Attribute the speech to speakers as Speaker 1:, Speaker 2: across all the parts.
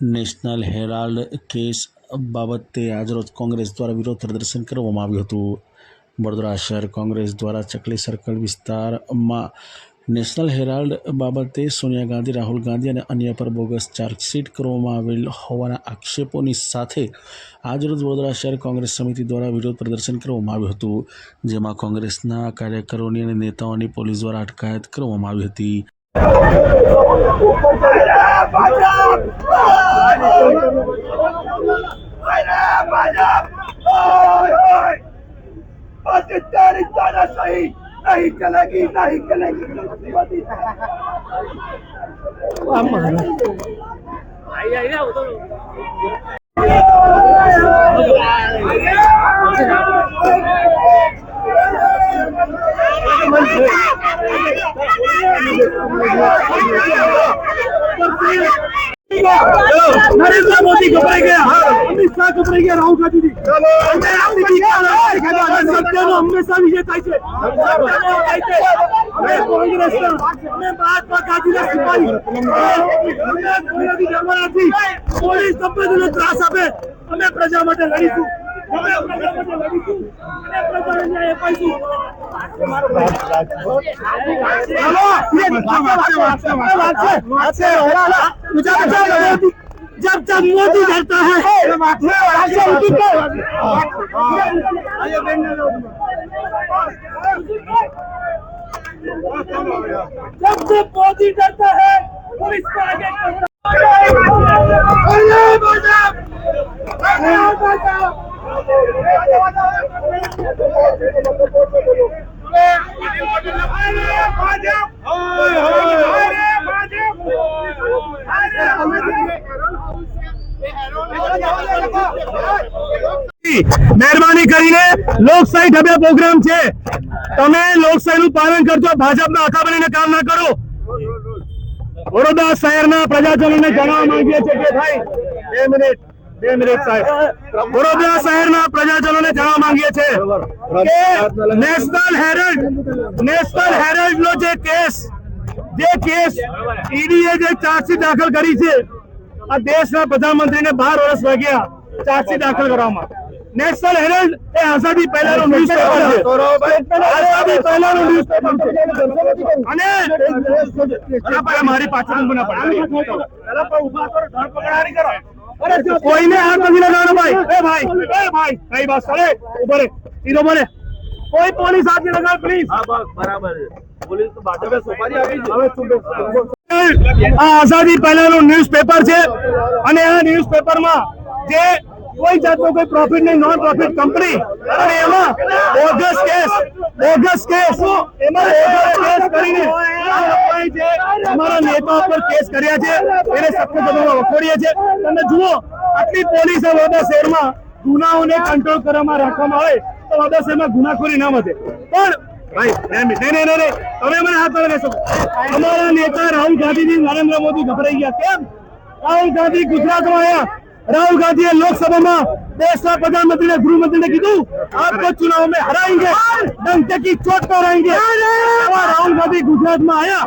Speaker 1: National Herald case બાબતે આજરોજ કોંગ્રેસ દ્વારા વિરોધ પ્રદર્શન કરવામાં આવ્યું હતું. વડોદરા શહેર કોંગ્રેસ દ્વારા ચકલી સર્કલ વિસ્તારમાં નેશનલ હેરાલ્ડ બાબતે સોનિયા ગાંધી, રાહુલ ગાંધી અને અન્ય પર બોગસ ચાર્જશીટ કરવામાં આવેલ હોવાના આક્ષેપોની સાથે આજરોજ વડોદરા શહેર કોંગ્રેસ સમિતિ દ્વારા વિરોધ પ્રદર્શન કરવામાં આવ્યું હતું, જેમાં કોંગ્રેસના કાર્યકરોની અને નેતાઓની પોલીસ દ્વારા અટકાયત કરવામાં આવી હતી.
Speaker 2: पाकिस्तानी तानाशाही नहीं चलेगी नहीं चलेगी નરેન્દ્ર મોદી ગભરાઈ ગયા. અમિત શાહ ગભરાઈ ગયા રાહુલ ગાંધીજી. સત્યનો હંમેશા વિજય થાય છે. અમે કોંગ્રેસના અમે મહાત્મા ગાંધીના સિપાહી. અમે અમે પ્રજા માટે લડીશું. जब जब मोदी करता है जब जब मोदी करता है पुलिस को आगे મહેરબાની કરીને લોકશાહી ઢબે પ્રોગ્રામ છે. તમે લોકશાહી નું પાલન કરજો, ભાજપના આખા બનીને કામ ના કરો. વડોદરા શહેરના પ્રજાજનોને જણાવવા માંગીએ છીએ કે ભાઈ, બે મિનિટ. વડોદરા શહેરના પ્રજાજનોને જણાવવા માંગીએ છીએ કે નેશનલ હેરલ્ડ નેશનલ હેરલ્ડ નો જે કેસ જે કેસ ઈડીએ જે ચાર્જશીટ દાખલ કરી છે, આ દેશના પ્રધાનમંત્રીને બાર વર્ષ લાગ્યા ચાર્જશીટ દાખલ કરવામાં નેશનલ હેરલ્ડ એ આઝાદી પહેલાનું ન્યૂઝપેપર છે. આઝાદી પહેલાનું ન્યૂઝપેપર છે. અને મારી પાછળ ના પડે. કોઈને હાથ નથી લગાવવાનો ભાઈ એ ભાઈ. એ ભાઈ. કઈ બસ અરે ઊભો રે. સીધો બોલે. કોઈ પોલીસ હાથ નહીં લગાવે પ્લીઝ આ આઝાદી પહેલાનું ન્યૂઝપેપર છે. અને આ ન્યૂઝપેપરમાં જે કોઈ જાતનો કોઈ પ્રોફિટ નહીં નોન પ્રોફિટ કંપની અને એમાં બોગસ કેસ બોગસ કેસ એમાં બોગસ કેસ કરીને અમારા નેતા પર કેસ કર્યા છે એને સખત શબ્દોમાં વખોડીએ છે. તમે જુઓ આટલી પોલીસ વડોદરા શહેરમાં ગુનાઓને કંટ્રોલ કરવામાં રાખવામાં આવે તો વડોદરા શહેરમાં ગુનાખોરી ના વધે. પણ. તમે મને હાથ લગાવી અમારા નેતા રાહુલ ગાંધીજી નરેન્દ્ર મોદી ગભરાઈ ગયા. કેમ? રાહુલ ગાંધી ગુજરાતમાં આવ્યા. રાહુલ गांधी ने लोकसभा में देश का प्रधानमंत्री કીધું गृहमंत्री ने कहा आपको चुनाव में हराएंगे डंके की રાહુલ ગાંધી आएंगे राहुल गांधी गुजरात में आया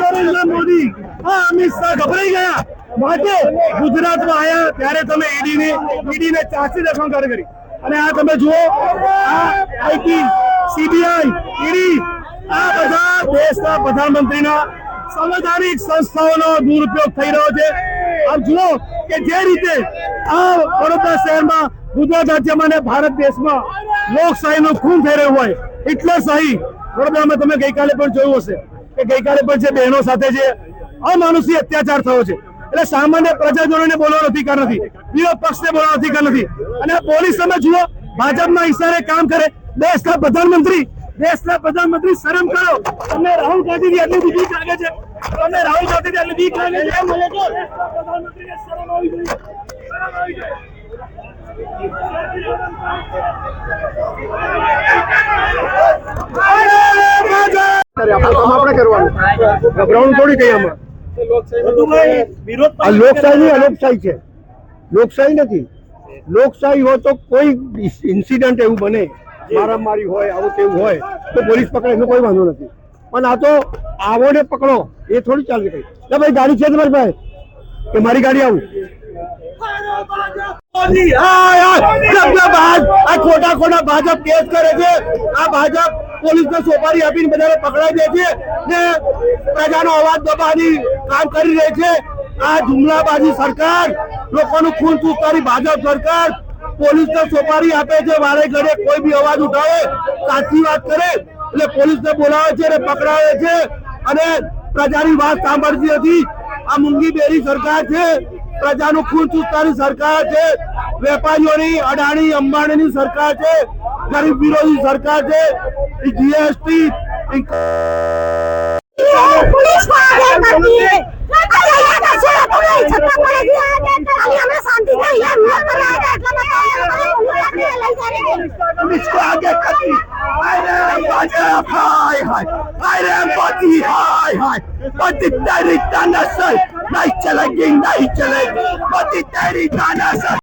Speaker 2: नरेंद्र मोदी हाँ अमित शाह घबराई गया માટે ગુજરાતમાં આયા ત્યારે તમે ઈડીને ઈડીને ચાસી કરે કરી. અને આ તમે જુઓ, આ આઈટી સીબીઆઈ ઈડી, આ બધા દેશના પ્રધાનમંત્રીના સંવૈધાનિક સંસ્થાઓનો દુરુપયોગ થઈ રહ્યો છે. આપ જુઓ કે જે રીતે આ વડોદરા શહેરમાં ગુજરાત રાજ્યમાં અને ભારત દેશમાં લોકશાહીનો ખૂન થઈ હોય, હિટલર શાહી. વડોદરામાં તમે ગઈકાલે પણ જોયું હશે કે ગઈકાલે પણ જે બહેનો સાથે જે અમાનુષી અત્યાચાર થયો છે, એટલે સામાન્ય પ્રજાજનોને બોલવાનો અધિકાર નથી, વિરોધ પક્ષને બોલવાનો અધિકાર નથી. અને પોલીસ, તમે જુઓ, ભાજપના ઈશારે કામ કરે. દેશના પ્રધાનમંત્રી દેશના પ્રધાનમંત્રી શરમ કરો. તમને રાહુલ ગાંધીની આટલી બીજી લાગે છે. તમને રાહુલ ગાંધીની આટલી બીક લાગે છે મને કહો. પ્રધાનમંત્રીને શરમ આવી જોઈએ શરમ આવી જોઈએ
Speaker 3: આપણે કરવાનું. ગભરાવાનું થોડી કઈ આમાં. લોકશાહી અલોકશાહી છે. લોકશાહી નથી. લોકશાહી હોય તો કોઈ ઇન્સિડન્ટ એવું બને. મારામારી હોય આવું તેવું હોય તો પોલીસ પકડે એનો કોઈ વાંધો નથી. પણ આ તો આવો ને પકડો. એ થોડી ચાલી ગઈ એટલે ભાઈ, ગાડી છે તમારી પાસે?
Speaker 4: કે મારી ગાડી આવું?
Speaker 3: આ ભાજપ પોલીસને સોપારી આપીને બધાને પકડાઈ દે છે ને પ્રજાનો અવાજ દબાવવાની કામ કરી રહી છે. આ જુમલાબાજી સરકાર, લોકોનું ખૂન ચૂસવાની ભાજપ સરકાર પોલીસને સોપારી આપે છે. વારે ઘરે કોઈ બી અવાજ ઉઠાવે, સાચી વાત કરે. એટલે પોલીસને બોલાવે છે અને પકડાવે છે અને પ્રજાની વાત સાંભળતી હતી. આ મુંગી બેરી સરકાર છે. પ્રજાનું ખૂન ચૂસતાની સરકાર છે. વેપારીઓની અડાણી અંબાણીની સરકાર છે. ગરીબ વિરોધી સરકાર છે. જીએસટી શાંતિ ભાજપ હાય હાય અરે મોદી હાય હાય મોદી તેરી તાનાશાહી નહીં ચલેગી નહીં ચલેગી મોદી તેરી તાનાશાહી